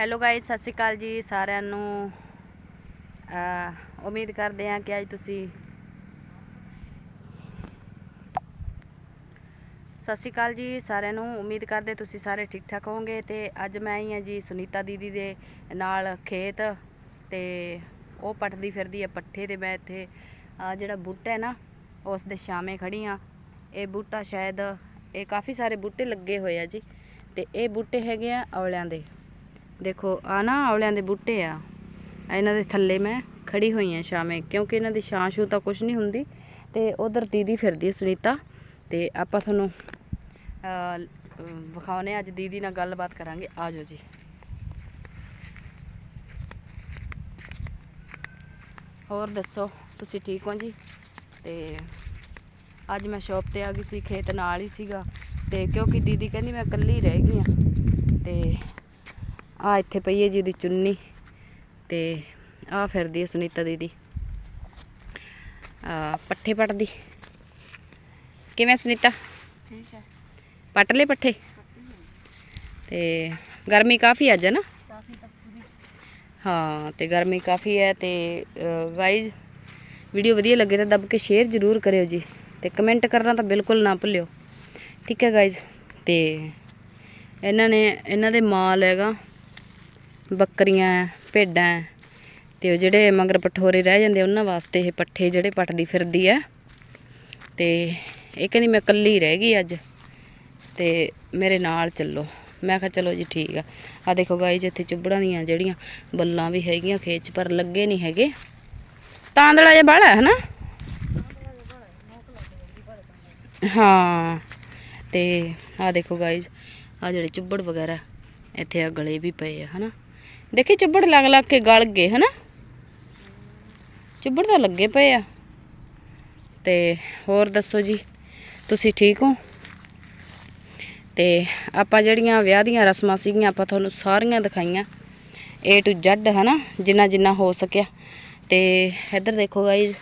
Hello guys ਸਤਿ ਸ਼੍ਰੀ ਅਕਾਲ ਜੀ ਸਾਰਿਆਂ ਨੂੰ। ਉਮੀਦ ਕਰਦੇ ਹਾਂ ਕਿ ਅੱਜ ਤੁਸੀਂ ਸਤਿ ਸ਼੍ਰੀ ਅਕਾਲ ਜੀ ਸਾਰਿਆਂ ਨੂੰ। ਉਮੀਦ ਕਰਦੇ ਤੁਸੀਂ ਸਾਰੇ ਠੀਕ ਠਾਕ ਹੋਵੋਗੇ ਤੇ ਅੱਜ ਮੈਂ ਆਈ ਹਾਂ ਜੀ ਸੁਨੀਤਾ ਦੀਦੀ ਦੇ ਨਾਲ ਖੇਤ ਤੇ ਉਹ ਪੱਟਦੀ ਫਿਰਦੀ ਹੈ ਪੱਠੇ ਤੇ ਮੈਂ ਇੱਥੇ ਆ ਜਿਹੜਾ ਬੂਟਾ ਹੈ ਨਾ, ਉਸ ਦੇ ਛਾਵੇਂ ਖੜੀ ਆ ਇਹ ਬੂਟਾ ਸ਼ਾਇਦ, ਇਹ ਕਾਫੀ ਸਾਰੇ ਬੂਟੇ ਲੱਗੇ ਹੋਏ ਆ ਜੀ ਤੇ ਇਹ ਬੂਟੇ ਹੈਗੇ ਆ ਔਲਿਆਂ ਦੇ। ਦੇਖੋ ਆ ਨਾ ਆਵਲਿਆਂ ਦੇ ਬੂਟੇ ਆ। ਇਹਨਾਂ ਦੇ ਥੱਲੇ ਮੈਂ ਖੜੀ ਹੋਈ ਆ ਸ਼ਾਮੇ ਕਿਉਂਕਿ ਇਹਨਾਂ ਦੀ ਛਾਂ ਛੂ ਤਾਂ ਕੁਝ ਨਹੀਂ ਹੁੰਦੀ। ਤੇ ਉਧਰ ਦੀਦੀ ਫਿਰਦੀ ਸੁਨੀਤਾ। ਤੇ ਆਪਾਂ ਤੁਹਾਨੂੰ ਅਹ, ਵਿਖਾਉਨੇ ਅੱਜ ਦੀਦੀ ਨਾਲ ਗੱਲਬਾਤ ਕਰਾਂਗੇ। ਆਜੋ ਜੀ। ਹੋਰ ਦੱਸੋ ਤੁਸੀਂ ਠੀਕ ਹੋ ਜੀ? ਤੇ ਅੱਜ ਮੈਂ ਸ਼ਾਪ ਤੇ ਆ ਗਈ ਸੀ ਖੇਤ ਨਾਲ ਹੀ ਸੀਗਾ। ਤੇ ਕਿਉਂਕਿ ਦੀਦੀ ਕਹਿੰਦੀ ਮੈਂ ਇਕੱਲੀ ਰਹਿ ਗਈ ਆ। ਤੇ ਆ ਇੱਥੇ ਪਈ ਹੈ ਜੀ ਦੀ ਚੁੰਨੀ ਤੇ ਆ ਫਿਰਦੀ ਹੈ ਸੁਨੀਤਾ ਦੀਦੀ। ਆ ਪੱਠੇ ਪੱਟਦੀ। ਕਿਵੇਂ ਸੁਨੀਤਾ? ਠੀਕ ਹੈ। ਪੱਟ ਲਏ ਪੱਠੇ? ਤੇ ਗਰਮੀ ਕਾਫੀ ਅੱਜ ਹੈ ਨਾ? ਹਾਂ ਤੇ ਗਰਮੀ ਕਾਫੀ ਹੈ ਤੇ ਗਾਈਜ਼ ਵੀਡੀਓ ਵਧੀਆ ਲੱਗੇ ਤਾਂ ਦੱਬ ਕੇ ਸ਼ੇਅਰ ਜ਼ਰੂਰ ਕਰਿਓ ਜੀ ਤੇ ਕਮੈਂਟ ਕਰਨਾ ਤਾਂ ਬਿਲਕੁਲ ਨਾ ਭੁੱਲਿਓ। ਠੀਕ ਹੈ ਗਾਈਜ਼ ਤੇ ਇਹਨਾਂ ਨੇ ਇਹਨਾਂ ਦੇ ਮਾਲ ਹੈਗਾ। ਬੱਕਰੀਆਂ, ਭੇਡਾਂ ਹੈ ਤੇ ਉਹ ਜਿਹੜੇ ਮਗਰ ਪਠੋਰੇ ਰਹਿ ਜਾਂਦੇ ਉਹਨਾਂ ਵਾਸਤੇ ਇਹ ਪੱਠੇ ਜਿਹੜੇ ਪੱਟਦੀ ਫਿਰਦੀ ਹੈ ਤੇ ਇਹ ਕਹਿੰਦੀ ਮੈਂ ਇਕੱਲੀ ਰਹਿ ਗਈ ਅੱਜ ਤੇ ਮੇਰੇ ਨਾਲ ਚੱਲੋ। ਮੈਂ ਕਿਹਾ ਚਲੋ ਜੀ ਠੀਕ ਆ। ਆ ਦੇਖੋ ਗਾਈਜ਼ ਇੱਥੇ ਚੁੱਬੜਾਂ ਦੀਆਂ ਜਿਹੜੀਆਂ ਬੱਲਾਂ ਵੀ ਹੈਗੀਆਂ ਖੇਤ 'ਚ, ਪਰ ਲੱਗੇ ਨਹੀਂ ਹੈਗੇ। ਤਾਂਦੜਾ ਜਿਹਾ ਬਾੜਾ ਹੈ ਨਾ ਹਾਂ, ਤੇ ਆ ਦੇਖੋ ਗਾਈਜ਼ ਆ ਜਿਹੜੇ ਚੁੱਬੜ ਵਗੈਰਾ ਇੱਥੇ ਆ ਗਲੇ ਵੀ ਪਏ ਆ, ਹਨਾ? ਦੇਖੀ ਚੁੱਬੜ ਲੱਗ ਲੱਗ ਕੇ ਗਲ ਗਏ, ਹਨਾ? ਚੁੱਬੜ ਤਾਂ ਲੱਗੇ ਪਏ ਆ। ਤੇ ਹੋਰ ਦੱਸੋ ਜੀ, ਤੁਸੀਂ ਠੀਕ ਹੋ? ਤੇ ਆਪਾਂ ਜਿਹੜੀਆਂ ਵਿਆਹ ਦੀਆਂ ਰਸਮਾਂ ਸੀਗੀਆਂ, ਆਪਾਂ ਤੁਹਾਨੂੰ ਸਾਰੀਆਂ ਦਿਖਾਈਆਂ। A to Z, ਹਨਾ? ਜਿੰਨਾ ਜਿੰਨਾ ਹੋ ਸਕਿਆ। ਤੇ ਇੱਧਰ ਦੇਖੋ ਗਾਈਜ਼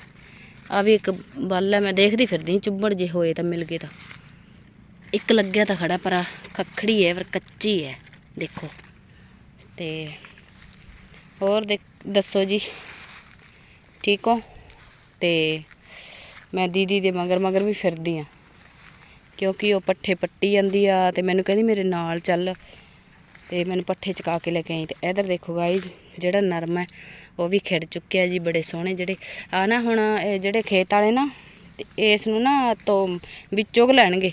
ਆ ਵੀ ਇੱਕ ਬੱਲ ਹੈ ਮੈਂ ਦੇਖਦੀ ਫਿਰਦੀ ਚੁੱਬੜ ਜੇ ਹੋਏ ਤਾਂ ਮਿਲ ਗਏ ਤਾਂ। ਇੱਕ ਲੱਗਿਆ ਤਾਂ ਖੜਾ, ਪਰ ਆਹ ਖੱਖੜੀ ਹੈ, ਪਰ ਕੱਚੀ ਹੈ, ਦੇਖੋ। ਤੇ ਹੋਰ ਦੇਖ- ਦੱਸੋ ਜੀ। ਠੀਕ ਹੋ? ਤੇ ਮੈਂ ਦੀਦੀ ਦੇ ਮਗਰ ਮਗਰ ਵੀ ਫਿਰਦੀ ਆ। ਕਿਉਂਕਿ ਉਹ ਪੱਠੇ ਪੱਟੀ ਜਾਂਦੀ ਆ ਤੇ ਮੈਨੂੰ ਕਹਿੰਦੀ ਮੇਰੇ ਨਾਲ ਚੱਲ। ਤੇ ਮੈਨੂੰ ਪੱਠੇ ਚਕਾ ਕੇ ਲੈ ਕੇ ਆਈ ਤੇ ਇਧਰ ਦੇਖੋ ਗਾਈਜ਼ ਜਿਹੜਾ ਨਰਮ ਹੈ, ਉਹ ਵੀ ਖਿੜ ਚੁੱਕਿਆ ਜੀ ਬੜੇ ਸੋਹਣੇ ਜਿਹੜੇ। ਆ ਨਾ ਹੁਣ ਇਹ ਜਿਹੜੇ ਖੇਤ ਵਾਲੇ ਨਾ, ਤੇ ਇਸ ਨੂੰ ਨਾ ਤੋਂ ਵਿੱਚੋਂ ਲੈਣਗੇ।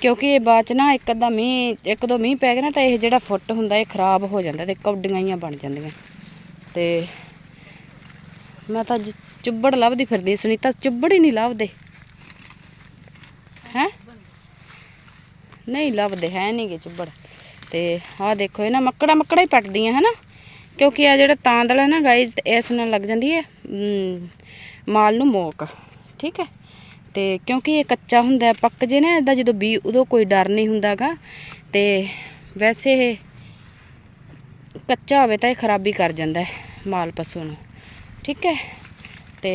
ਕਿਉਂਕਿ ਇਹ ਬਾਅਦ ਚ ਨਾ ਇੱਕ ਅੱਧਾ ਮੀਂਹ, ਇੱਕ ਦੋ ਮੀਂਹ ਪੈ ਗਿਆ ਨਾ ਤਾਂ ਇਹ ਜਿਹੜਾ ਫੁੱਟ ਹੁੰਦਾ ਇਹ ਖਰਾਬ ਹੋ ਜਾਂਦਾ ਤੇ ਕੌਡੀਆਂ ਹੀ ਬਣ ਜਾਂਦੀਆਂ। ਤੇ ਮੈਂ ਤਾਂ ਚੁੱਬੜ ਲੱਭਦੀ ਫਿਰਦੀ ਸੁਨੀਤਾ ਚੁੱਬੜ ਹੀ ਨਹੀਂ ਲੱਭਦੇ। ਹੈ? ਨਹੀਂ ਲੱਭਦੇ, ਹੈ ਨਹੀਂਗੇ ਚੁੱਬੜ ਤੇ ਆਹ ਦੇਖੋ, ਇਹ ਨਾ ਮੱਕੜਾ ਮੱਕੜਾ ਹੀ ਪੱਟਦੀਆਂ ਹਨਾ ਕਿਉਂਕਿ ਆ ਜਿਹੜਾ ਤਾਂਦਲ ਹੈ ਨਾ ਗਾਈਜ਼ ਇਸ ਨਾਲ ਲੱਗ ਜਾਂਦੀ ਹੈ ਮਾਲ ਨੂੰ ਮੋਕ। ਠੀਕ ਹੈ? ਤੇ ਕਿਉਂਕਿ ਇਹ ਕੱਚਾ ਹੁੰਦਾ, ਪੱਕ ਜੇ ਨਾ ਇਹਦਾ ਜਦੋਂ ਬੀ, ਉਦੋਂ ਕੋਈ ਡਰ ਨਹੀਂ ਹੁੰਦਾਗਾ। ਤੇ ਵੈਸੇ ਇਹ ਕੱਚਾ ਹੋਵੇ ਤਾਂ ਇਹ ਖਰਾਬੀ ਕਰ ਜਾਂਦਾ ਮਾਲ ਪਸ਼ੂ ਨੂੰ। ਠੀਕ ਹੈ? ਤੇ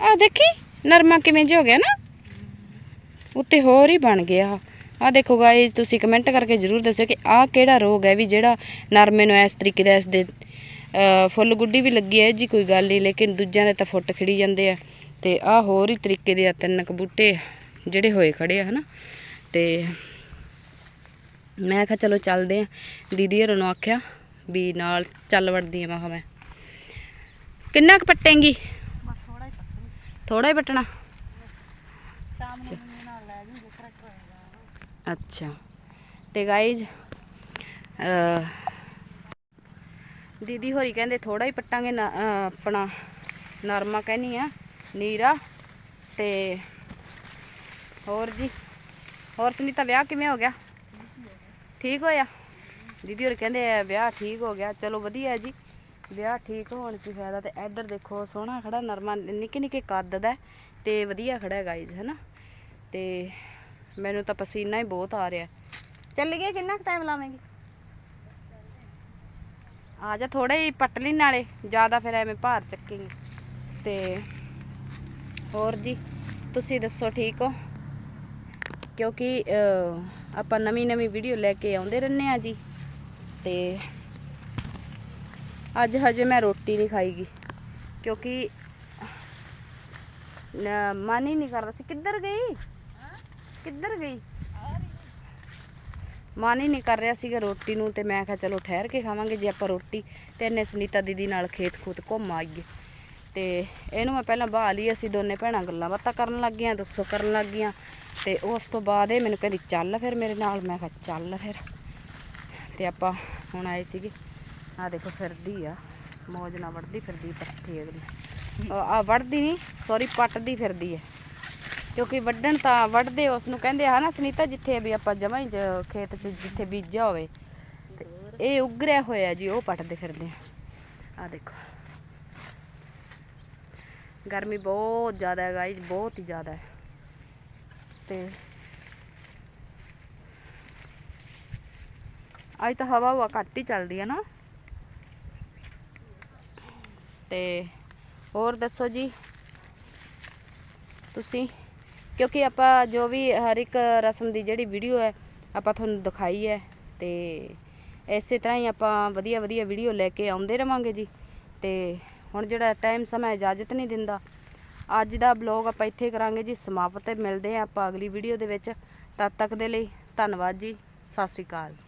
ਆ ਦੇਖੀ, ਨਰਮਾ ਕਿਵੇਂ ਜਿਹਾ ਹੋ ਗਿਆ ਨਾ? ਉੱਤੇ ਹੋਰ ਹੀ ਬਣ ਗਿਆ। ਆ ਦੇਖੋ ਗਾਇਜ਼ ਤੁਸੀਂ ਕਮੈਂਟ ਕਰਕੇ ਜਰੂਰ ਦੱਸਿਓ ਕਿ ਆਹ ਕਿਹੜਾ ਰੋਗ ਹੈ ਵੀ ਜਿਹੜਾ ਨਰਮੇ ਨੂੰ ਇਸ ਤਰੀਕੇ ਦਾ ਇਸ ਦੇ ਫੁੱਲ ਗੁੱਡੀ ਵੀ ਲੱਗੀ ਹੈ ਜੀ ਕੋਈ ਗੱਲ ਨਹੀਂ, ਲੇਕਿਨ ਦੂਜਿਆਂ ਦੇ ਤਾਂ ਫੁੱਟ ਖਿੜੀ ਜਾਂਦੇ ਆ। ਤੇ ਆਹ ਹੋਰ ਹੀ ਤਰੀਕੇ ਦੇ ਆ ਤਿੰਨ ਕੁ ਬੂਟੇ ਜਿਹੜੇ ਹੋਏ ਖੜੇ ਆ ਹਨਾ? ਤੇ ਮੈਂ ਕਿਹਾ ਚਲੋ ਚੱਲਦੇ ਆ। ਦੀਦੀ ਹੋਰਾਂ ਨੂੰ ਆਖਿਆ ਵੀ ਨਾਲ ਚੱਲ ਵੜਦੀ ਆ। ਮੈਂ ਕਿੰਨਾ ਕੁ ਪੱਟੇਂਗੀ? ਥੋੜਾ ਹੀ ਪੱਕੂ ਥੋੜਾ ਹੀ ਪੱਟਣਾ? ਅੱਛਾ। ਤੇ ਗਾਈਜ਼ ਦੀਦੀ ਹੋਰੀ ਕਹਿੰਦੇ ਥੋੜਾ ਹੀ ਪੱਟਾਂਗੇ ਆਪਣਾ ਨਰਮਾ ਕਹਿਨੀ ਆ। ਨੀਰਾ ਤੇ ਹੋਰ ਜੀ ਹੋਰ ਸੁਨੀਤਾ ਵਿਆਹ ਕਿਵੇਂ ਹੋ ਗਿਆ? ਠੀਕ ਹੋਇਆ? ਦੀਦੀ ਹੋਰੀ ਕਹਿੰਦੇ ਆ ਵਿਆਹ ਠੀਕ ਹੋ ਗਿਆ। ਚਲੋ ਵਧੀਆ ਜੀ ਵਿਆਹ ਠੀਕ ਹੋਣ ਕੀ ਫਾਇਦਾ ਤੇ ਇੱਧਰ ਦੇਖੋ ਸੋਹਣਾ ਖੜਾ ਨਰਮਾ ਨਿੱਕੇ ਨਿੱਕੇ ਕੱਦ ਦਾ ਤੇ ਵਧੀਆ ਖੜਾ ਹੈ ਗਾਈਜ਼ ਹੈਨਾ? ਤੇ ਮੈਨੂੰ ਤਾਂ ਪਸੀਨਾ ਹੀ ਬਹੁਤ ਆ ਰਿਹਾ। ਚੱਲ ਗਿਆ ਕਿੰਨਾ ਕੁ ਟਾਈਮ ਲਾਵੇਂਗੀ? ਆ ਜਾ ਥੋੜਾ ਹੀ ਪੱਟ ਲਈ ਨਾਲੇ ਜ਼ਿਆਦਾ ਫਿਰ ਐਵੇਂ ਭਾਰ ਚੱਕੇਂਗੀ। ਤੇ ਹੋਰ ਜੀ ਤੁਸੀਂ ਦੱਸੋ ਠੀਕ ਹੋ? ਕਿਉਂਕਿ ਅਹ, ਆਪਾਂ ਨਵੀਂ ਨਵੀਂ ਵੀਡੀਓ ਲੈ ਕੇ ਆਉਂਦੇ ਰਹਿੰਦੇ ਆ ਜੀ। ਤੇ ਅੱਜ ਹਜੇ ਮੈਂ ਰੋਟੀ ਨਹੀਂ ਖਾਈਗੀ। ਕਿਉਂਕਿ ਮਨ ਹੀ ਨਹੀਂ ਕਰਦਾ। ਸੀ ਕਿੱਧਰ ਗਈ? ਕਿੱਧਰ ਗਈ? ਮਨ ਹੀ ਨਹੀਂ ਕਰ ਰਿਹਾ ਸੀਗਾ ਰੋਟੀ ਨੂੰ ਤੇ ਮੈਂ ਕਿਹਾ ਚਲੋ ਠਹਿਰ ਕੇ ਖਾਵਾਂਗੇ। ਜੇ ਆਪਾਂ ਰੋਟੀ ਤੇ ਇਹਨੇ ਸੁਨੀਤਾ ਦੀਦੀ ਨਾਲ ਖੇਤ ਖੂਤ ਘੁੰਮ ਆਈਏ। ਤੇ ਇਹਨੂੰ ਮੈਂ ਪਹਿਲਾਂ ਬਾਹ ਲਈ ਅਸੀਂ ਦੋਨੇ ਭੈਣਾਂ ਗੱਲਾਂ ਬਾਤਾਂ ਕਰਨ ਲੱਗ ਗਈਆਂ ਦੁੱਖ ਸੁੱਖ ਕਰਨ ਲੱਗ ਗਈਆਂ ਤੇ ਉਸ ਤੋਂ ਬਾਅਦ ਇਹ ਮੈਨੂੰ ਕਹਿੰਦੀ, ਚੱਲ ਫਿਰ ਮੇਰੇ ਨਾਲ। ਮੈਂ ਕਿਹਾ, ਚੱਲ ਫਿਰ। ਤੇ ਆਪਾਂ ਹੁਣ ਆਏ ਸੀਗੇ। ਆ ਦੇਖੋ, ਫਿਰਦੀ ਆ। ਮੌਜ ਨਾਲ ਵੜਦੀ ਫਿਰਦੀ, ਪੱਠੀ ਅਗਲੀ। ਆ ਵੜਦੀ ਨਹੀਂ ਸੌਰੀ ਪੱਟਦੀ ਫਿਰਦੀ ਹੈ। ਕਿਉਂਕਿ ਵੱਢਣ ਤਾਂ ਵੱਢਦੇ, ਉਸ ਨੂੰ ਕਹਿੰਦੇ ਆ ਨਾ ਸੁਨੀਤਾ, ਜਿੱਥੇ ਵੀ ਆਪਾਂ ਜਮਾਂ ਹੀ ਖੇਤ 'ਚ ਜਿੱਥੇ ਬੀਜਿਆ ਹੋਵੇ। ਤੇ ਇਹ ਉਗਰਿਆ ਹੋਇਆ ਜੀ, ਉਹ ਪੱਟਦੇ ਫਿਰਦੇ ਆ। ਆ ਦੇਖੋ। ਗਰਮੀ ਬਹੁਤ ਜ਼ਿਆਦਾ ਹੈ ਗਾਈਜ਼ ਬਹੁਤ ਹੀ ਜ਼ਿਆਦਾ ਹੈ। ਤੇ ਅੱਜ ਤਾਂ ਹਵਾ ਹਵਾ ਘੱਟ ਹੀ ਚੱਲਦੀ ਹੈ ਨਾ। ਤੇ ਹੋਰ ਦੱਸੋ ਜੀ, ਤੁਸੀਂ? ਕਿਉਂਕਿ ਆਪਾਂ ਜੋ ਵੀ ਹਰ ਇੱਕ ਰਸਮ ਦੀ ਜਿਹੜੀ ਵੀਡੀਓ ਹੈ, ਆਪਾਂ ਤੁਹਾਨੂੰ ਦਿਖਾਈ ਹੈ। ਤੇ ਇਸੇ ਤਰ੍ਹਾਂ ਹੀ ਆਪਾਂ ਵਧੀਆ ਵਧੀਆ ਵੀਡੀਓ ਲੈ ਕੇ ਆਉਂਦੇ ਰਵਾਂਗੇ ਜੀ। ਤੇ ਹੁਣ ਜਿਹੜਾ ਟਾਈਮ ਸਮਾਂ ਇਜਾਜ਼ਤ ਨਹੀਂ ਦਿੰਦਾ। ਅੱਜ ਦਾ ਬਲੌਗ ਆਪਾਂ ਇੱਥੇ ਕਰਾਂਗੇ ਜੀ, ਸਮਾਪਤ ਮਿਲਦੇ ਹਾਂ ਆਪਾਂ ਅਗਲੀ ਵੀਡੀਓ ਦੇ ਵਿੱਚ। ਤਦ ਤੱਕ ਦੇ ਲਈ ਧੰਨਵਾਦ ਜੀ, ਸਤਿ ਸ਼੍ਰੀ ਅਕਾਲ।